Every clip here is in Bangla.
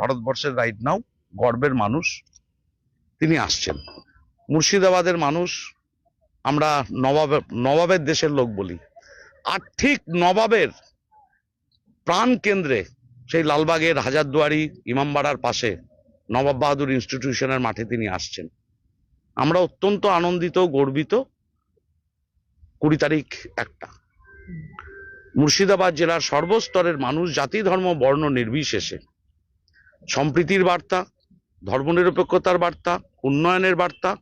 ভারতবর্ষের রাইট নাও গর্বের মানুষ, তিনি আসছেন। মুর্শিদাবাদের মানুষ, আমরা নবাব, নবাবের দেশের লোক বলি। আর ঠিক নবাবের প্রাণ কেন্দ্রে সেই লালবাগের হাজারদুয়ারি ইমামবাড়ার পাশে নবাব বাহাদুর ইনস্টিটিউশনের মাঠে তিনি আসছেন। আমরা অত্যন্ত আনন্দিত, গর্বিত। কুড়ি তারিখ একটা। মুর্শিদাবাদ জেলার সর্বস্তরের মানুষ, জাতি, ধর্ম, বর্ণ নির্বিশেষে সম্প্রীতির বার্তা ধর্মনিরপেক্ষতার বার্তা উন্নয়নের বার্তা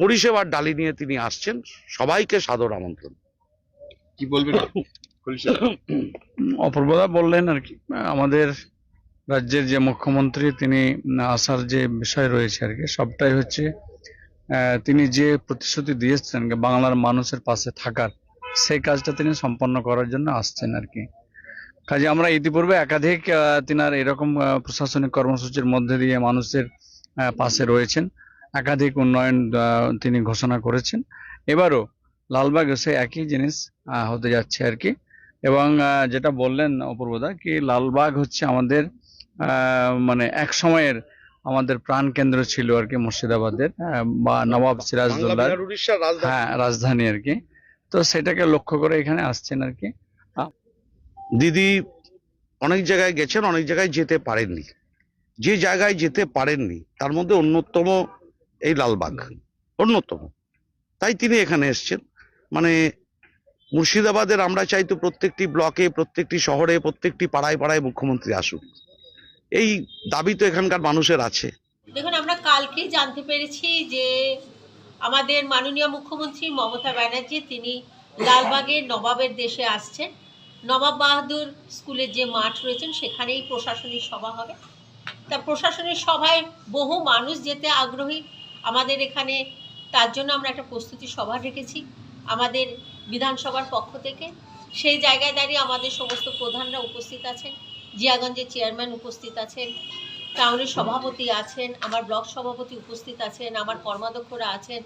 পরিষেবার ডালি নিয়ে তিনি আসছেন। সবাইকে সাদর আমন্ত্রণ। কি বলবেন অপূর্বদা বললেন আর কি আমাদের রাজ্যের যে মুখ্যমন্ত্রী তিনি আসার যে বিষয় রয়েছে আর কি সবটাই হচ্ছে আহ, তিনি যে প্রতিশ্রুতি দিয়েছেন যে বাংলার মানুষের পাশে থাকার সেই কাজটা তিনি সম্পন্ন করার জন্য আসছেন আর কি। কাজে আমরা ইতিপূর্বে একাধিক তিনার এরকম প্রশাসনিক কর্মসূচির মধ্যে দিয়ে মানুষের পাশে রয়েছেন। একাধিক উন্নয়ন তিনি ঘোষণা করেছেন। এবারও লালবাগ সে একই জিনিস হতে যাচ্ছে আর কি। এবং যেটা বললেন অপূর্বদা কি লালবাগ হচ্ছে আমাদের আহ, মানে এক সময়ের আমাদের প্রাণ কেন্দ্র ছিল আর কি মুর্শিদাবাদের বা নবাব উড়িষ্যার হ্যাঁ রাজধানী আর কি। তো সেটাকে লক্ষ্য করে এখানে আসছেন আর কি। দিদি অনেক জায়গায় গেছেন, অনেক জায়গায় যেতে পারেননি। যে জায়গায় যেতে পারেননি, তার মধ্যে অন্যতম এই লালবাগ, অন্যতম। তাই তিনি এখানে এসছেন। মানে মুর্শিদাবাদের আমরা চাইতো প্রত্যেকটি ব্লকে, প্রত্যেকটি শহরে, প্রত্যেকটি পাড়ায় পাড়ায় মুখ্যমন্ত্রী আসুক। এই দাবি তো এখানকার মানুষের আছে। দেখুন, আমরা কালকেই জানতে পেরেছি যে আমাদের মাননীয় মুখ্যমন্ত্রী মমতা ব্যানার্জি, তিনি লালবাগের নবাবের দেশে আসছেন। নবাব বাহাদুর স্কুলের যে মাঠ রয়েছেন, সেখানেই প্রশাসনিক সভা হবে। তা প্রশাসনিক সভায় বহু মানুষ যেতে আগ্রহী। আমাদের এখানে তার জন্য আমরা একটা প্রস্তুতি সভা রেখেছি আমাদের বিধানসভার পক্ষ থেকে। সেই জায়গায় দাঁড়িয়ে আমাদের সমস্ত প্রধানরা উপস্থিত আছেন, জিয়াগঞ্জের চেয়ারম্যান উপস্থিত আছেন টাউনের সভাপতি আছেন, আমার ব্লক সভাপতি উপস্থিত আছেন, আমার কর্মাধ্যক্ষরা আছেন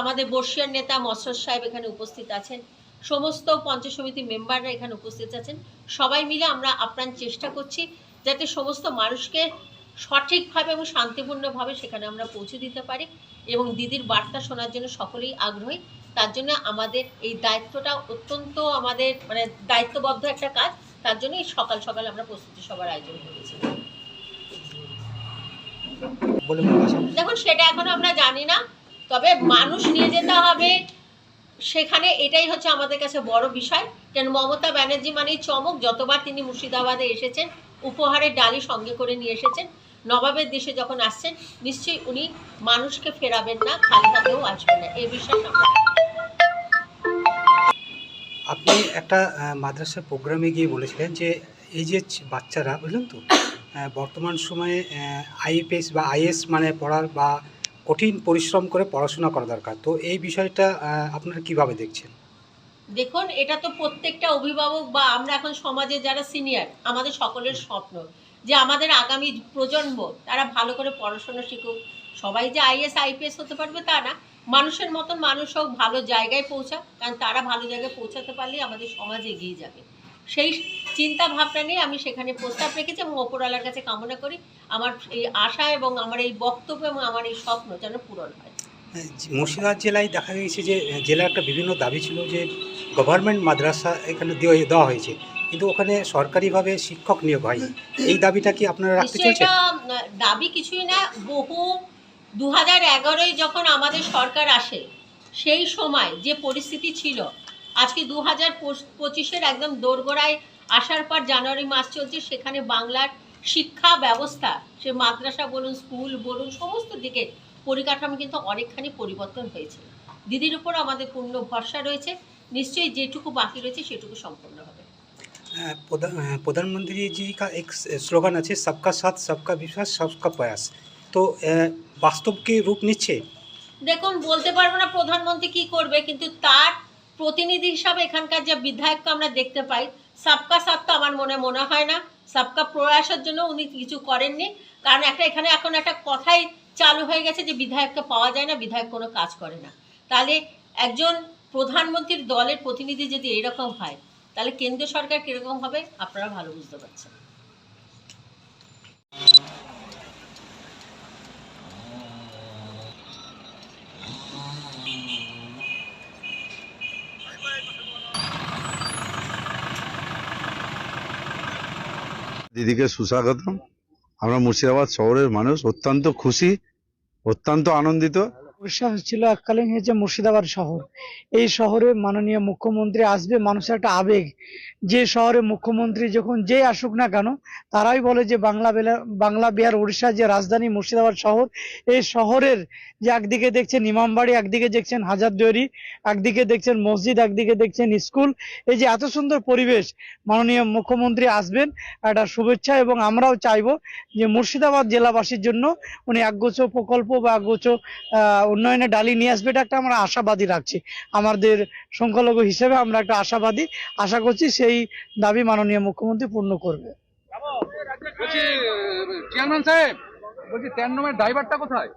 আমাদের বর্ষিয়ার নেতা মৎসর সাহেব এখানে উপস্থিত আছেন। সমস্ত পঞ্চায়েত সমিতি মেম্বাররা এখানে উপস্থিত আছেন। সবাই মিলে আমরা আপ্রাণ চেষ্টা করছি যাতে সমস্ত মানুষকে সঠিকভাবে এবং শান্তিপূর্ণভাবে সেখানে আমরা পৌঁছে দিতে পারি এবং দিদির বার্তা শোনার জন্য সকলেই আগ্রহী। তার জন্য আমাদের এই দায়িত্বটা অত্যন্ত আমাদের মানে দায়িত্ববদ্ধ একটা কাজ। তার জন্য এই সকাল সকাল আমরা প্রস্তুতি সভার আয়োজন করেছি। দেখুন সেটা এখনও আমরা জানি না তবে মানুষ নিয়ে যেতে হবে সেখানে এটাই হচ্ছে আমাদের কাছে বড় বিষয়। কেন মমতা ব্যানার্জি মানেই চমক যতবার তিনি মুর্শিদাবাদে এসেছেন উপহারের ডালি সঙ্গে করে নিয়ে এসেছেন নবাবের দেশে যখন আসছেন নিশ্চয়ই উনি মানুষকে ফেরাবেন না খালি হাতেও আসবেন না। এই রাখি। আপনি একটা আহ, মাদ্রাসার প্রোগ্রামে গিয়ে বলেছিলেন যে এই যে বাচ্চারা বুঝলেন তো? বর্তমান সময়ে আইপিএস বা আইএস মানে পড়ার বা কঠিন পরিশ্রম করে পড়াশোনা করা দরকার। তো এই বিষয়টা আপনারা কীভাবে দেখছেন? দেখুন, এটা তো প্রত্যেকটা অভিভাবক বা আমরা এখন সমাজে যারা সিনিয়র আমাদের সকলের স্বপ্ন যে আমাদের আগামী প্রজন্ম তারা ভালো করে পড়াশোনা শিখুক। সবাই যে আইএস আইপিএস হতে পারবে তা না। মানুষের মতন মানুষ হোক, ভালো জায়গায় পৌঁছাক, কারণ তারা ভালো জায়গায় পৌঁছাতে পারলে আমাদের সমাজ এগিয়ে যাবে। সেই চিন্তা ভাবনা নিয়ে আমি সেখানে প্রস্তাব রেখেছি এবং ওপরওয়ালার কাছে কামনা করি। আমার এই আশা এবং আমার এই বক্তব্য এবং আমার এই স্বপ্ন যেন পূরণ হয়। মুর্শিদাবাদ জেলায় দেখা গেছে যে জেলার একটা বিভিন্ন দাবি ছিল যে গভর্নমেন্ট মাদ্রাসা এখানে দেওয়া দেওয়া হয়েছে। কিন্তু ওখানে সরকারিভাবে শিক্ষক নিয়োগ হয়নি। এই দাবিটা কি আপনারা রাখতে দাবি কিছুই না। বহু দু হাজার এগারোয় যখন আমাদের সরকার আসে সেই সময় যে পরিস্থিতি ছিল আজকে দু হাজার পঁচিশের একদম দোরগোড়ায় আসার পর জানুয়ারি মাস চলছে সেখানে বাংলার শিক্ষা ব্যবস্থা সে মাদ্রাসা বলুন স্কুল বলুন সমস্ত দিকে পরিকাঠামো কিন্তু অনেকখানি পরিবর্তন হয়েছে দিদির উপর আমাদের পূর্ণ ভরসা রয়েছে নিশ্চয়ই যেটুকু বাকি রয়েছে সেটুকু সম্পূর্ণ হবে अ, प्रधा- अ, प्रधानमंत्री जी का एक স্লোগান আছে সবকা সাথ সবকা বিশ্বাস সবকা প্রয়াস তো अ, বাস্তব কি রূপ নিচ্ছে দেখুন বলতে পারবো না প্রধানমন্ত্রী কি করবে কিন্তু তার প্রতিনিধি হিসাবে এখানকার যে বিধায়ককে আমরা দেখতে পাই, সাবকা সাথ তো আমার মনে মনে হয় না। সাবকা প্রয়াসের জন্য উনি কিছু করেননি। কারণ একটা এখানে এখন একটা কথাই চালু হয়ে গেছে যে বিধায়ককে পাওয়া যায় না, বিধায়ক কোনো কাজ করে না। তাহলে একজন প্রধানমন্ত্রীর দলের প্রতিনিধি যদি এরকম হয়, তাহলে কেন্দ্র সরকার কীরকম হবে? আপনারা ভালো বুঝতে পারছেন। এদিকে সুস্বাগতম। আমরা মুর্শিদাবাদ শহরের মানুষ অত্যন্ত খুশি অত্যন্ত আনন্দিত। ছিল এককালীন হয়েছে মুর্শিদাবাদ শহর। এই শহরে মাননীয় মুখ্যমন্ত্রী আসবে মানুষের একটা আবেগ। যে শহরে মুখ্যমন্ত্রী যখন যে আসুক না কেন তারাই বলে যে বাংলা বেলা- বিহার উড়িষ্যা যে রাজধানী মুর্শিদাবাদ শহর এই শহরের যে একদিকে দেখছেন ইমামবাড়ি একদিকে দেখছেন হাজারদুয়ারি একদিকে দেখছেন মসজিদ একদিকে দেখছেন স্কুল এই যে এত সুন্দর পরিবেশ মাননীয় মুখ্যমন্ত্রী আসবেন একটা শুভেচ্ছা এবং আমরাও চাইব যে মুর্শিদাবাদ জেলাবাসীর জন্য উনি একগুচ্ছ প্রকল্প বা একগুচ্ছ আহ, উন্নয়নে ডালি নিয়ে আসবে এটা একটা আমরা আশাবাদী রাখছি। আমাদের সংখ্যালঘু হিসেবে আমরা একটা আশাবাদী। আশা করছি সেই দাবি মাননীয় মুখ্যমন্ত্রী পূর্ণ করবে। চেয়ারম্যান সাহেব বলছি তেরো নম্বর ড্রাইভারটা কোথায়?